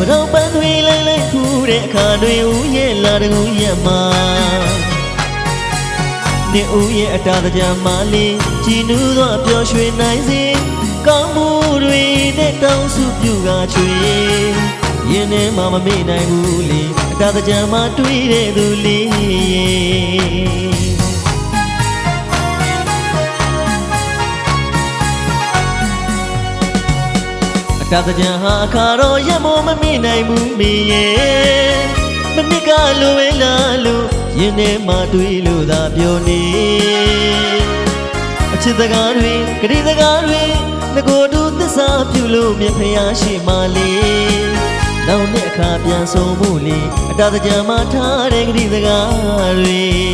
ဘတော်ပန်းတွေလိုက်လိုက်ဖူးတဲ့အခါတွေဦးရဲ့လာတကူရက်မှာနေဦးရဲ့အတားတကြမ်းမလေးကြည်နူးသောပျော်ရွှင်နိုင်စေကောင်းမှုတွေနဲ့တောင်းစုပြုကားချွေရင်ထဲမှာမမေ့နိုင်ဘူးလေအတားတကြမ်းမှာတွေ့တဲ့သူလေး အတကကြံဟာအခါတော့ရမောမမိနိုင်ဘူးမေရဲ့မနစ်ကလိုဝဲလာလို့ရင်ထဲမှာတွေးလို့သာပြောနေအချစ်စကားတွေဂရီစကားတွေငကိုတူသစ္စာပြုလို့မြတ်ဖျားရှိမှလေနောက်နှစ်အခါပြန်ဆုံးမှုလေအတကကြံမှာထားတဲ့ဂရီစကားတွေ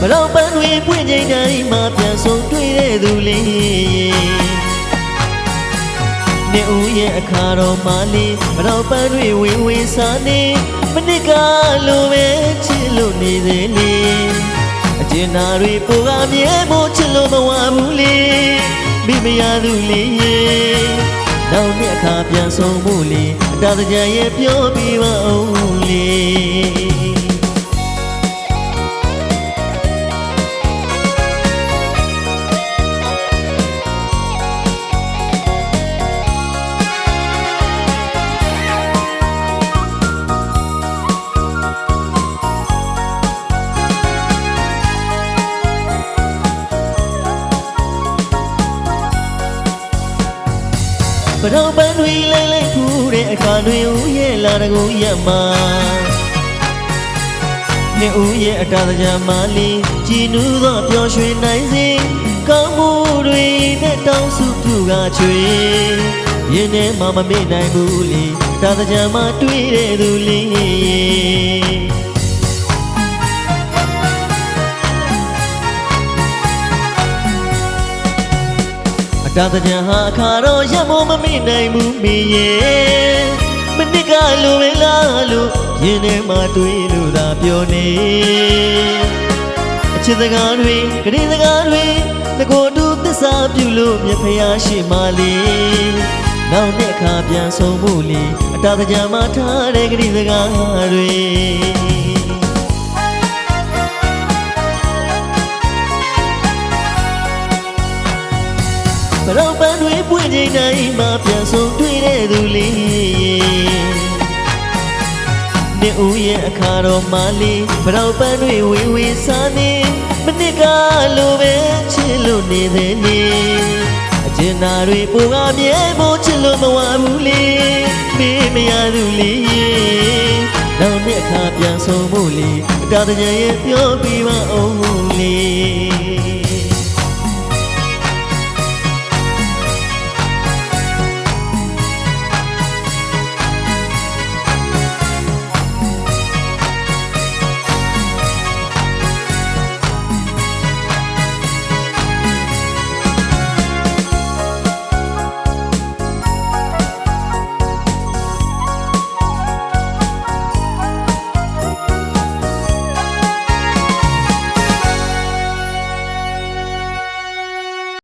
ဘလောက်ပန်းတွေပွင့်ချိန်တိုင်းမှာပြန်ဆုံတွေ့တဲ့သူလေးနေဦးရဲ့အခါတော်မှလေးဘလောက်ပန်းတွေဝေဝေစားနေမနစ်ကလိုပဲချစ်လို့နေသေးလေအကျဉ်းနာတွေပူကမြဲဖို့ချစ်လို့မဝဘူးလေမိမရသူလေးရေနောက်နှစ်အခါပြန်ဆုံဖို့လေအတားတကြရဲ့ပြောပြီးပါအောင်လေ တော်ပန်းတွေလိုက်လိုက်ဖူးတဲ့အခါတွေဦးရဲ့လာတကူရက်မှာနေဦးရဲ့အတားတကြမ်းမလေးကြည်နူးသောပျော်ရွှင်နိုင်စေကောင်းမှုတွေနဲ့တောင်းစုပြုကားချွေရင်ထဲမှာမမေ့နိုင်ဘူးလေအတားတကြမ်းမတွေ့တဲ့သူလေး တားတကြံဟာအခါတော့ရမိုးမမိနိုင်ဘူးမင်းရဲ့မနစ်ကလိုပဲလားလို့ရင်ထဲမှာတွေးလို့သာပြောနေအချစ်စကားတွေဂရီစကားတွေငကိုတူသစ္စာပြုလို့မြတ်ဖျားရှိမှလေနောက်တဲ့အခါပြန်ဆုံးဖို့လေအတားတကြံမှာထားတဲ့ဂရီစကားတွေ ဘလောက်ပန်းတွေပွင့်ချိန်တိုင်းမှာပြန်ဆုံတွေ့တဲ့သူလေးနေဦးရဲ့အခါတော်မှလေးဘလောက်ပန်းတွေဝေဝေစားနေမနစ်ကလိုပဲချစ်လို့နေသေးနေအကျဉ်းသားတွေပူကမြဲဖို့ချစ်လို့မဝဘူးလေမေးမရသူလေးနောက်နှစ်အခါပြန်ဆုံဖို့လေအတားတကြရဲ့ပြောပြပါအောင်လေ